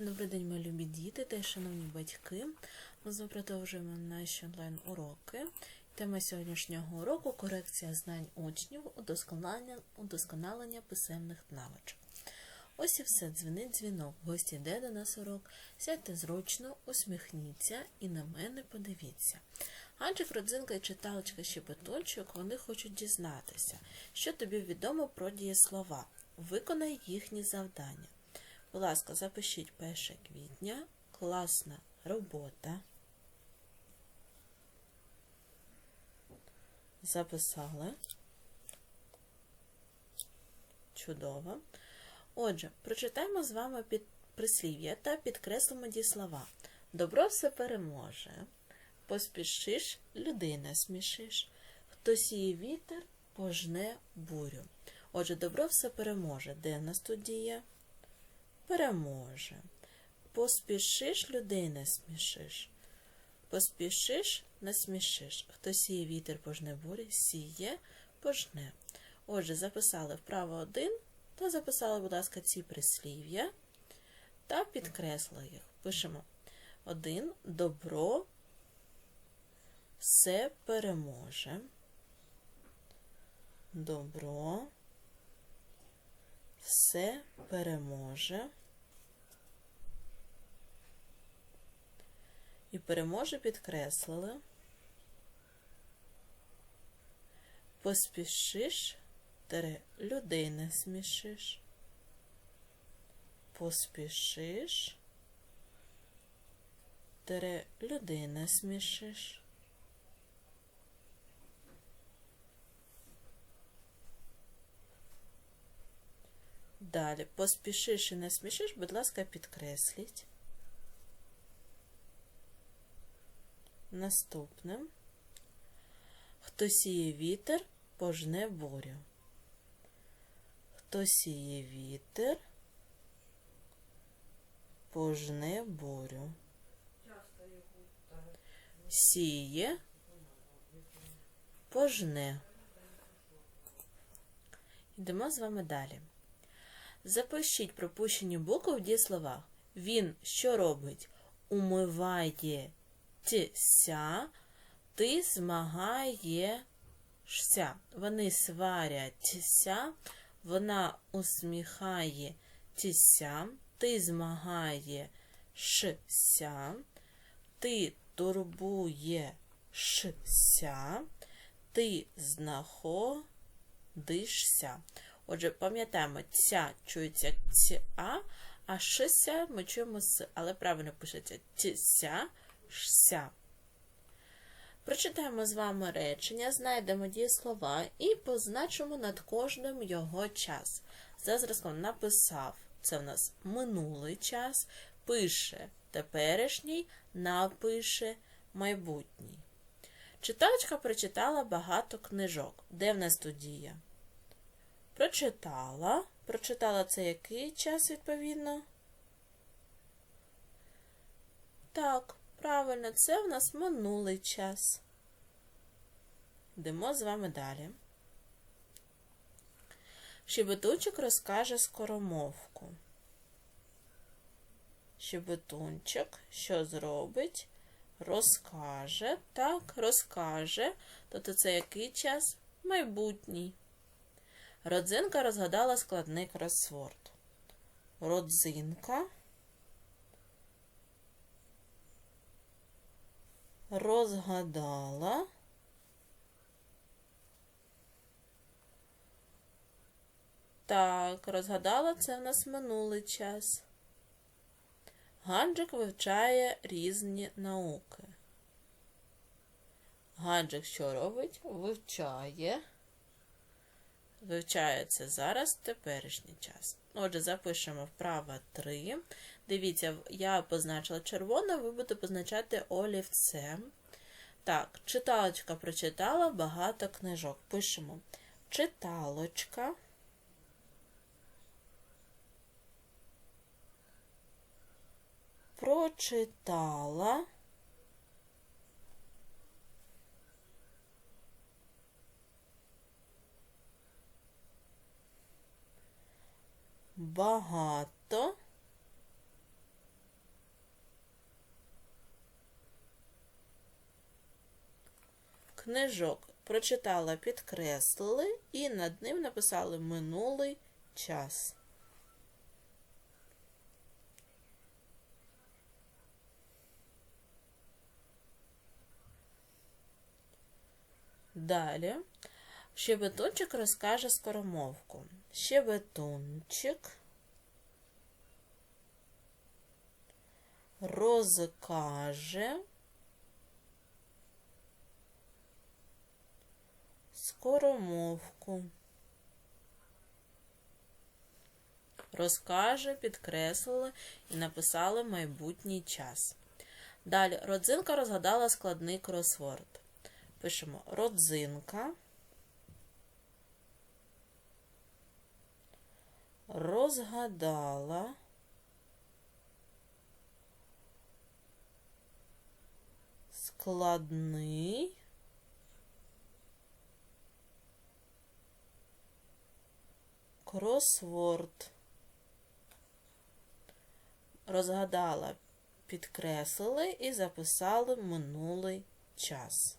Добрий день, мої любі діти та шановні батьки. Ми знову продовжуємо наші онлайн-уроки. Тема сьогоднішнього уроку корекція знань учнів, удосконалення, удосконалення писемних навичок. Ось і все, дзвенить дзвінок. Гості йде до нас урок. Сядьте зручно, усміхніться і на мене подивіться. Анчик, родзинка і читалочка щепетольчик, вони хочуть дізнатися, що тобі відомо про дієслова. Виконай їхні завдання. Будь ласка, запишіть 1 квітня. Класна робота. Записали. Чудово. Отже, прочитаємо з вами під прислів'я та підкреслимо дієслова. Добро все переможе. Поспішиш, людина смішиш. Хто сіє вітер, пожне бурю. Отже, добро все переможе. Де в нас тут діє? Переможе. Поспішиш, людей не смішиш. Поспішиш, насмішиш. Хто сіє вітер пожне бурі, сіє, пожне. Отже, записали вправо один та записали, будь ласка, ці прислів'я та підкреслили їх. Пишемо один добро все переможе. Добро все переможе. І переможе підкреслили. Поспішиш, тере людей не смішиш. Поспішиш, тере людей не смішиш. Далі, поспішиш і не смішиш, будь ласка, підкресліть. Наступним. Хто сіє вітер, пожне бурю. Хто сіє вітер, пожне бурю. Сіє, пожне. Йдемо з вами далі. Запишіть пропущені букви в дієсловах. Він що робить? Умивається, ти змагаєшся. Вони сваряться, вона усміхається, ти змагаєшся, ти турбуєшся, ти знаходишся. Отже, пам'ятаємо, ця чується ця, а шися ми чуємо з, але правильно пишеться ця, шся. Прочитаємо з вами речення, знайдемо дієслова і позначимо над кожним його час. За зразком написав, це в нас минулий час, пише теперішній, напише майбутній. Читачка прочитала багато книжок. Де в нас тут? Прочитала. Прочитала це який час, відповідно? Так, правильно, це в нас минулий час. Йдемо з вами далі. Щебетунчик розкаже скоромовку. Щебетунчик що зробить? Розкаже. Так, розкаже. Тобто це який час? Майбутній. Родзинка розгадала складний кросворд. Родзинка розгадала Так, розгадала це в нас минулий час. Ганджик вивчає різні науки. Ганджик що робить? Вивчає. Вивчається зараз теперішній час. Отже, запишемо вправо 3. Дивіться, я позначила червоне, ви будете позначати олівцем. Так, читалочка прочитала багато книжок. Пишемо читалочка. Прочитала. багато. Книжок прочитала, підкреслили і над ним написали минулий час. Далі щебетунчик розкаже скоромовку. Щебетунчик розкаже скоромовку. Розкаже, підкреслили і написали майбутній час. Далі родзинка розгадала складний кросворд. Пишемо родзинка. Розгадала. Складний. Кросворд. Розгадала, підкреслили і записали минулий час.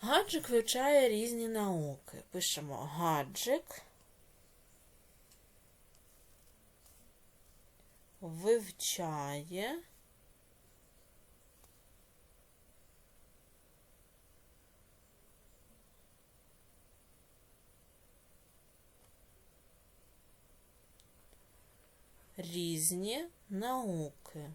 Гаджик вивчає різні науки. Пишемо гаджик. Вивчає. Різні науки.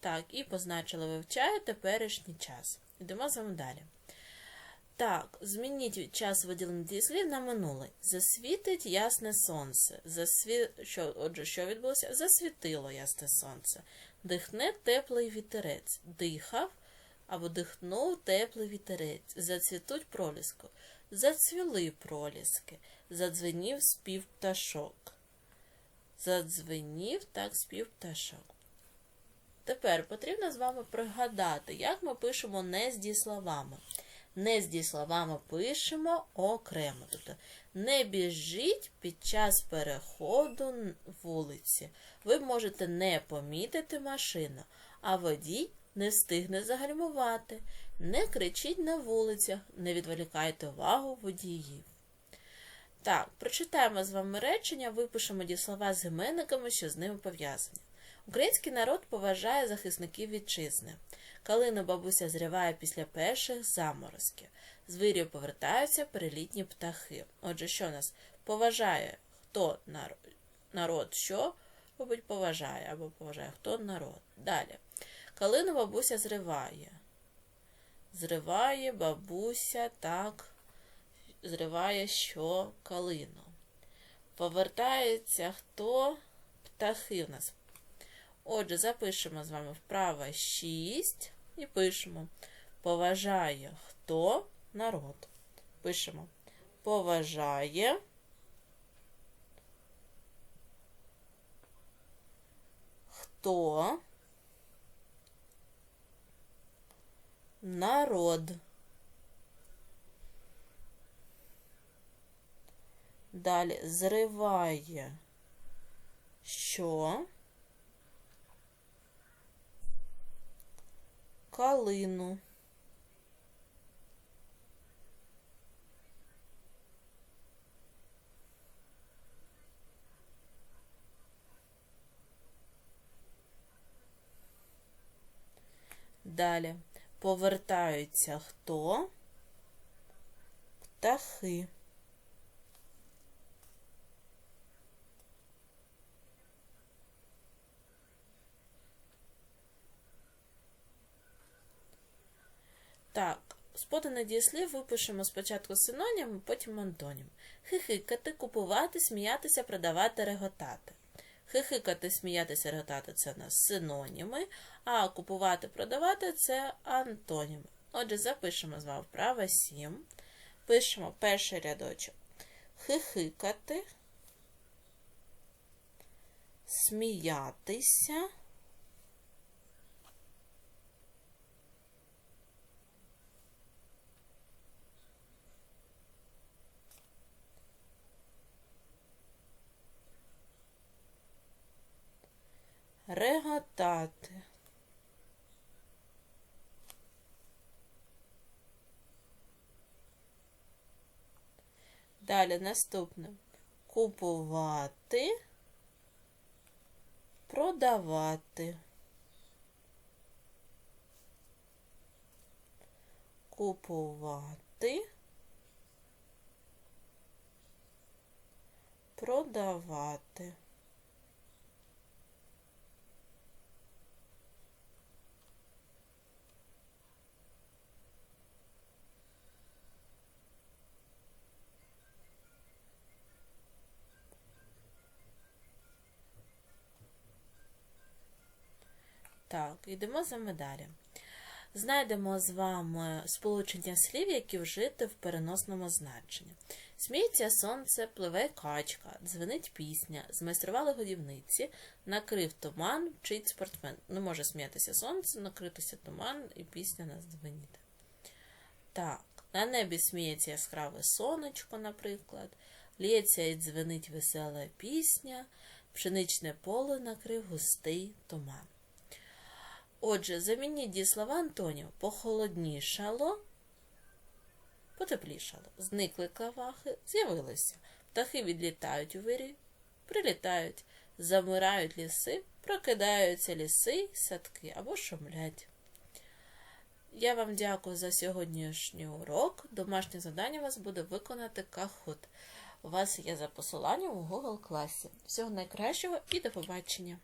Так, і позначили вивчає теперішній час. Йдемо з вами далі. Так, змініть час виділення дієслів на минуле. Засвітить ясне сонце. Засві... Що, Отже, що відбулося? Засвітило ясне сонце. Дихне теплий вітерець. Дихав або дихнув теплий вітерець. Зацвітуть проліску. Зацвіли проліски. Задзвенів спів пташок. Задзвенів так спів пташок. Тепер потрібно з вами пригадати, як ми пишемо не з дієсловами. Не з дієсловами пишемо окремо. Тобто не біжіть під час переходу вулиці. Ви можете не помітити машину, а водій не встигне загальмувати. Не кричіть на вулицях, не відволікайте увагу водіїв. Так, прочитаємо з вами речення, випишемо дієслова з іменниками, що з ними пов'язані. Український народ поважає захисників вітчизни. Калину бабуся зриває після перших заморозків. З вирів повертаються перелітні птахи. Отже, що нас поважає хто народ, народ що, мабуть, поважає або поважає хто народ. Далі. Калину бабуся зриває. Зриває бабуся так, зриває що калину. Повертається хто птахи в нас Отже, запишемо з вами вправо 6 і пишемо. Поважає хто народ. Пишемо. Поважає. Хто народ. Далі зриває що? Калину. Далі повертаються хто? Птахи. Так, з поданих дієслів випишемо спочатку синонім, потім антонім. Хихикати, купувати, сміятися, продавати, реготати. Хихикати, сміятися, реготати це у нас синоніми, а купувати, продавати це антоніми. Отже, запишемо з вами вправо 7. Пишемо перший рядочок. Хихикати, сміятися. Літати. Далі наступне. Купувати. Продавати. Купувати. Продавати. Так, йдемо за медалі. Знайдемо з вами сполучення слів, які вжити в переносному значенні. Сміється сонце, пливе качка, дзвенить пісня, змайстрували годівниці, накрив туман, вчить спортсмен. Не може сміятися сонце, накритися туман і пісня нас дзвеніти. Так, на небі сміється яскраве сонечко, наприклад, лється і дзвенить весела пісня, пшеничне поле накрив густий туман. Отже, замініть дієслова антонів похолоднішало, потеплішало, зникли кавахи, з'явилися. Птахи відлітають у вирі, прилітають, замирають ліси, прокидаються ліси, садки або шумлять. Я вам дякую за сьогоднішній урок. Домашнє завдання вас буде виконати кахут. У вас є за посиланням у Google класі. Всього найкращого і до побачення!